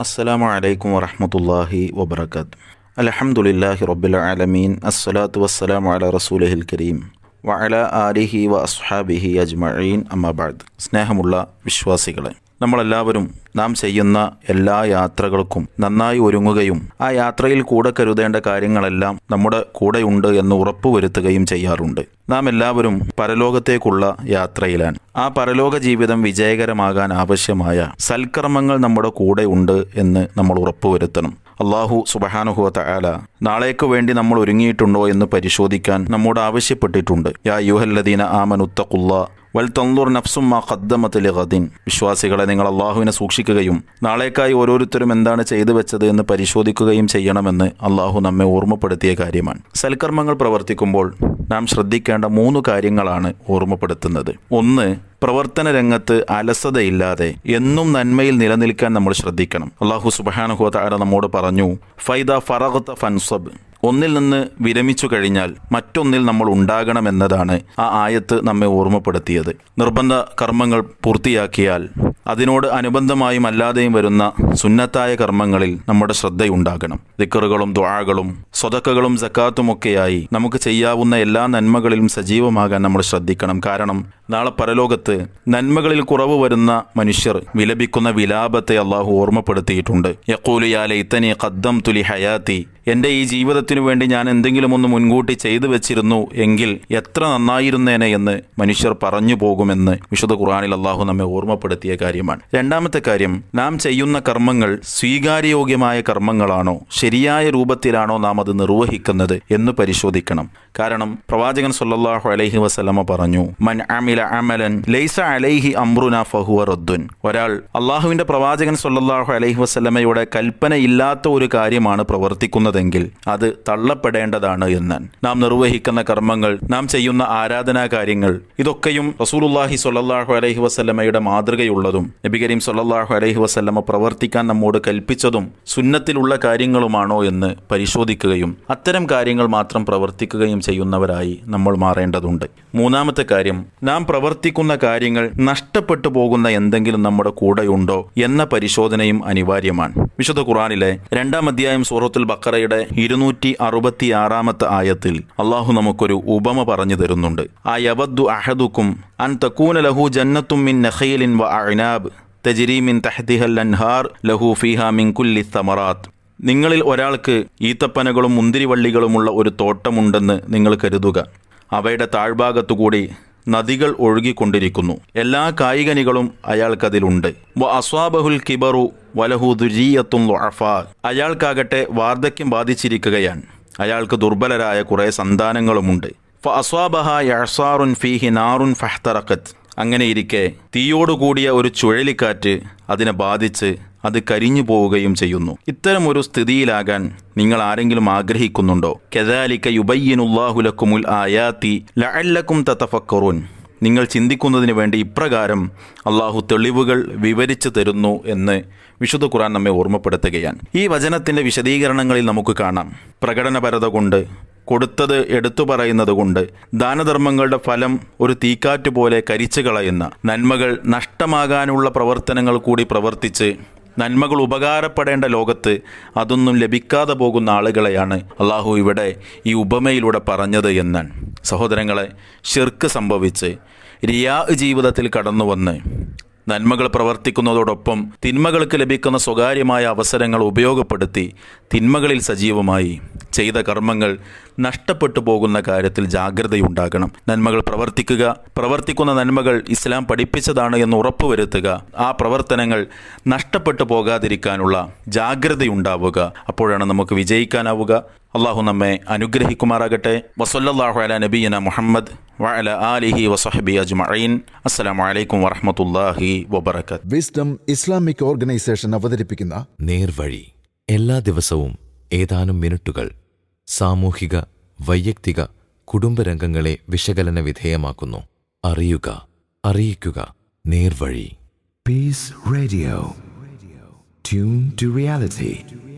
അസ്സലാമു അലൈക്കും വറഹമത്തല്ലാഹി വബർക്കാത്ത് അലഹമുല്ലാഹി റബ്ബിൽ ആലമീൻ. അസ്സലാത്തു വസ്സലാമു അല റസൂലഹിൽ കരീം. വഅല ആലിഹി വ അസ്ഹാബിഹി അജ്മഈൻ. അമ്മബാദ് സ്നേഹമുള്ള വിശ്വാസികളെ നമ്മളെല്ലാവരും നാം ചെയ്യുന്ന എല്ലാ യാത്രകൾക്കും നന്നായി ഒരുങ്ങുകയും ആ യാത്രയിൽ കൂടെ കരുതേണ്ട കാര്യങ്ങളെല്ലാം നമ്മുടെ കൂടെയുണ്ട് എന്ന് ഉറപ്പുവരുത്തുകയും ചെയ്യാറുണ്ട്. നാം എല്ലാവരും പരലോകത്തേക്കുള്ള യാത്രയിലാണ്. ആ പരലോക ജീവിതം വിജയകരമാകാൻ ആവശ്യമായ സൽക്കർമ്മങ്ങൾ നമ്മുടെ കൂടെ ഉണ്ട് എന്ന് നമ്മൾ ഉറപ്പുവരുത്തണം. അള്ളാഹു സുബഹാനുഹു തയാല നാളേക്ക് വേണ്ടി നമ്മൾ ഒരുങ്ങിയിട്ടുണ്ടോ എന്ന് പരിശോധിക്കാൻ നമ്മോട് ആവശ്യപ്പെട്ടിട്ടുണ്ട്. യാ യുഹല്ലദീന ആമനുത്തഖുല്ല വൽ നഫ്സും മാ ഖദ്ദമത്ത് ലിഗദിൻ വിശ്വാസികളെ നിങ്ങൾ അള്ളാഹുവിനെ സൂക്ഷിക്കുകയും നാളേക്കായി ഓരോരുത്തരും എന്താണ് ചെയ്തു വെച്ചത് എന്ന് പരിശോധിക്കുകയും ചെയ്യണമെന്ന് അള്ളാഹു നമ്മെ ഓർമ്മപ്പെടുത്തിയ കാര്യമാണ്. സൽക്കർമ്മങ്ങൾ പ്രവർത്തിക്കുമ്പോൾ നാം ശ്രദ്ധിക്കേണ്ട മൂന്ന് കാര്യങ്ങളാണ് ഓർമ്മപ്പെടുത്തുന്നത്. ഒന്ന് പ്രവർത്തന രംഗത്ത് അലസതയില്ലാതെ എന്നും നന്മയിൽ നിലനിൽക്കാൻ നമ്മൾ ശ്രദ്ധിക്കണം. അള്ളാഹു സുബാനുഹോതാര നമ്മോട് പറഞ്ഞു ഫൈദ ഫറഹത്ത ഫൻസബ്. ഒന്നിൽ നിന്ന് വിരമിച്ചു കഴിഞ്ഞാൽ മറ്റൊന്നിൽ നമ്മൾ ഉണ്ടാകണമെന്നതാണ് ആ ആയത്ത് നമ്മെ ഓർമ്മപ്പെടുത്തിയത്. നിർബന്ധ കർമ്മങ്ങൾ പൂർത്തിയാക്കിയാൽ അതിനോട് അനുബന്ധമായും അല്ലാതെയും വരുന്ന സുന്നത്തായ കർമ്മങ്ങളിൽ നമ്മുടെ ശ്രദ്ധയുണ്ടാകണം. ദിക്കറുകളും ദ്വാകളും സ്വതക്കകളും ജക്കാത്തുമൊക്കെയായി നമുക്ക് ചെയ്യാവുന്ന എല്ലാ നന്മകളിലും സജീവമാകാൻ നമ്മൾ ശ്രദ്ധിക്കണം. കാരണം നാളെ പരലോകത്ത് നന്മകളിൽ കുറവ് വരുന്ന മനുഷ്യർ വിലപിക്കുന്ന വിലാപത്തെ അള്ളാഹു ഓർമ്മപ്പെടുത്തിയിട്ടുണ്ട്. യക്കൂലിയാലെ ഇത്തനെ കദ്ദം തുലി ഹയാത്തി എന്റെ ഈ ജീവിതത്തിനു വേണ്ടി ഞാൻ എന്തെങ്കിലും ഒന്ന് മുൻകൂട്ടി ചെയ്തു വെച്ചിരുന്നു എങ്കിൽ എത്ര നന്നായിരുന്നേനെ എന്ന് മനുഷ്യർ പറഞ്ഞു പോകുമെന്ന് വിശുദ്ധ ഖുറാനിൽ അള്ളാഹു നമ്മെ ഓർമ്മപ്പെടുത്തിയ കാര്യമാണ്. രണ്ടാമത്തെ കാര്യം നാം ചെയ്യുന്ന കർമ്മങ്ങൾ സ്വീകാര്യയോഗ്യമായ കർമ്മങ്ങളാണോ ശരിയായ രൂപത്തിലാണോ നാം അത് നിർവഹിക്കുന്നത് എന്ന് പരിശോധിക്കണം. കാരണം പ്രവാചകൻ സൊല്ലാഹു അലൈഹി വസ്ലമ പറഞ്ഞു മൻ അമില അമലൻ ലൈസ അലൈഹി അമ്രുന ഫഹുവ റദ്ദുൻ. ഒരാൾ അള്ളാഹുവിന്റെ പ്രവാചകൻ സൊല്ലാഹു അലൈഹി വസ്ലമയുടെ കൽപ്പന ഇല്ലാത്ത ഒരു കാര്യമാണ് പ്രവർത്തിക്കുന്നതെങ്കിൽ അത് തള്ളപ്പെടേണ്ടതാണ് എന്ന് നാം നിർവഹിക്കുന്ന കർമ്മങ്ങൾ നാം ചെയ്യുന്ന ആരാധനാ കാര്യങ്ങൾ ഇതൊക്കെയും റസൂലുല്ലാഹി സൊല്ലാഹു അലഹി വസ്ലമയുടെ മാതൃകയുള്ളതും നബി കരീം സൊല്ലാഹു അലഹി വസല്ലമ പ്രവർത്തിക്കാൻ നമ്മോട് കൽപ്പിച്ചതും സുന്നത്തിലുള്ള കാര്യങ്ങളുമാണോ എന്ന് പരിശോധിക്കുകയും അത്തരം കാര്യങ്ങൾ മാത്രം പ്രവർത്തിക്കുകയും ചെയ്യുന്നവരായി നമ്മൾ മാറേണ്ടതുണ്ട്. മൂന്നാമത്തെ കാര്യം നാം പ്രവർത്തിക്കുന്ന കാര്യങ്ങൾ നഷ്ടപ്പെട്ടു പോകുന്ന എന്തെങ്കിലും നമ്മുടെ കൂടെയുണ്ടോ എന്ന പരിശോധനയും അനിവാര്യമാണ്. വിശുദ്ധ ഖുറാനിലെ രണ്ടാം അധ്യായം സൂറത്തുൽ ബക്കറയുടെ ഇരുന്നൂറ്റി അറുപത്തി ആറാമത്തെ ആയത്തിൽ അള്ളാഹു നമുക്കൊരു ഉപമ പറഞ്ഞു തരുന്നുണ്ട്. ആ യബദ്ദു അഹദുക്കും അൻ തക്കൂന ലഹു ജന്നത്തും മിൻ നഖീലിൻ വ അഅ്നാബ് തജിരീമിൻ തഹദിഹൽ അൻഹാർ ലഹു ഫിഹ മിൻ കുല്ലി സമറാത്ത്. നിങ്ങളിൽ ഒരാൾക്ക് ഈത്തപ്പനകളും മുന്തിരിവള്ളികളുമുള്ള ഒരു തോട്ടമുണ്ടെന്ന് നിങ്ങൾ കരുതുക. അവയുടെ താഴ്ഭാഗത്തുകൂടി നദികൾ ഒഴുകിക്കൊണ്ടിരിക്കുന്നു. എല്ലാ കായികനികളും അയാൾക്കതിലുണ്ട്. വ അസ്വാബഹുൽ കിബറു വലഹു ദുരീയത്തും അയാൾക്കാകട്ടെ വാർദ്ധക്യം ബാധിച്ചിരിക്കുകയാണ്. അയാൾക്ക് ദുർബലരായ കുറേ സന്താനങ്ങളുമുണ്ട്. ഫ അസ്വാബഹ യസാറുൻ ഫീഹി നാറുൻ ഫഹ്തറക്കത്ത് അങ്ങനെയിരിക്കെ തീയോടുകൂടിയ ഒരു ചുഴലിക്കാറ്റ് അതിനെ ബാധിച്ച് അത് കരിഞ്ഞു പോവുകയും ചെയ്യുന്നു. ഇത്തരം ഒരു സ്ഥിതിയിലാകാൻ നിങ്ങൾ ആരെങ്കിലും ആഗ്രഹിക്കുന്നുണ്ടോ? കെദാലിക്ക യുബയ്യനുല്ലാഹുലക്കുമുൽ ആയാത്തി ലഅല്ലക്കും തത്തഫക്കറൂൻ നിങ്ങൾ ചിന്തിക്കുന്നതിന് വേണ്ടി ഇപ്രകാരം അള്ളാഹു തെളിവുകൾ വിവരിച്ചു തരുന്നു എന്ന് വിശുദ്ധ ഖുറാൻ നമ്മെ ഓർമ്മപ്പെടുത്തുകയാണ്. ഈ വചനത്തിന്റെ വിശദീകരണങ്ങളിൽ നമുക്ക് കാണാം. പ്രകടനപരത കൊണ്ട് കൊടുത്തത് എടുത്തു പറയുന്നത് കൊണ്ട് ദാനധർമ്മങ്ങളുടെ ഫലം ഒരു തീക്കാറ്റ് പോലെ കരിച്ചു കളയുന്ന നന്മകൾ നഷ്ടമാകാനുള്ള പ്രവർത്തനങ്ങൾ കൂടി പ്രവർത്തിച്ച് നന്മകൾ ഉപകാരപ്പെടേണ്ട ലോകത്ത് അതൊന്നും ലഭിക്കാതെ പോകുന്ന ആളുകളെയാണ് അള്ളാഹു ഇവിടെ ഈ ഉപമയിലൂടെ പറഞ്ഞത് എന്നാണ്. സഹോദരങ്ങളെ ഷിർക്ക് സംഭവിച്ച് റിയാ ജീവിതത്തിൽ കടന്നു വന്ന് നന്മകൾ പ്രവർത്തിക്കുന്നതോടൊപ്പം തിന്മകൾക്ക് ലഭിക്കുന്ന സ്വകാര്യമായ അവസരങ്ങൾ ഉപയോഗപ്പെടുത്തി തിന്മകളിൽ സജീവമായി ചെയ്ത കർമ്മങ്ങൾ നഷ്ടപ്പെട്ടു പോകുന്ന കാര്യത്തിൽ ജാഗ്രതയുണ്ടാകണം. നന്മകൾ പ്രവർത്തിക്കുക പ്രവർത്തിക്കുന്ന നന്മകൾ ഇസ്ലാം പഠിപ്പിച്ചതാണ് എന്ന് ഉറപ്പുവരുത്തുക. ആ പ്രവർത്തനങ്ങൾ നഷ്ടപ്പെട്ടു പോകാതിരിക്കാനുള്ള ജാഗ്രതയുണ്ടാവുക. അപ്പോഴാണ് നമുക്ക് വിജയിക്കാനാവുക. അള്ളാഹു നമ്മെ അനുഗ്രഹിക്കുമാറാകട്ടെ. വസല്ലാഹു അല നബീന മുഹമ്മദ് വഅല ആലിഹി വസഹബി അജ്മഈൻ. അസ്സലാമു അലൈക്കും വറഹ്മത്തുള്ളാഹി വബറകാത്ത് വിസ്ഡം ഇസ്ലാമിക് ഓർഗനൈസേഷൻ അവതരിപ്പിക്കുന്ന നേർവഴി. എല്ലാ ദിവസവും ഏതാനും മിനിറ്റുകൾ സാമൂഹിക വൈയക്തിക കുടുംബരംഗങ്ങളെ വിശകലന വിധേയമാക്കുന്നു. അറിയുക അറിയിക്കുക. നേർവഴി. Peace radio tune to reality.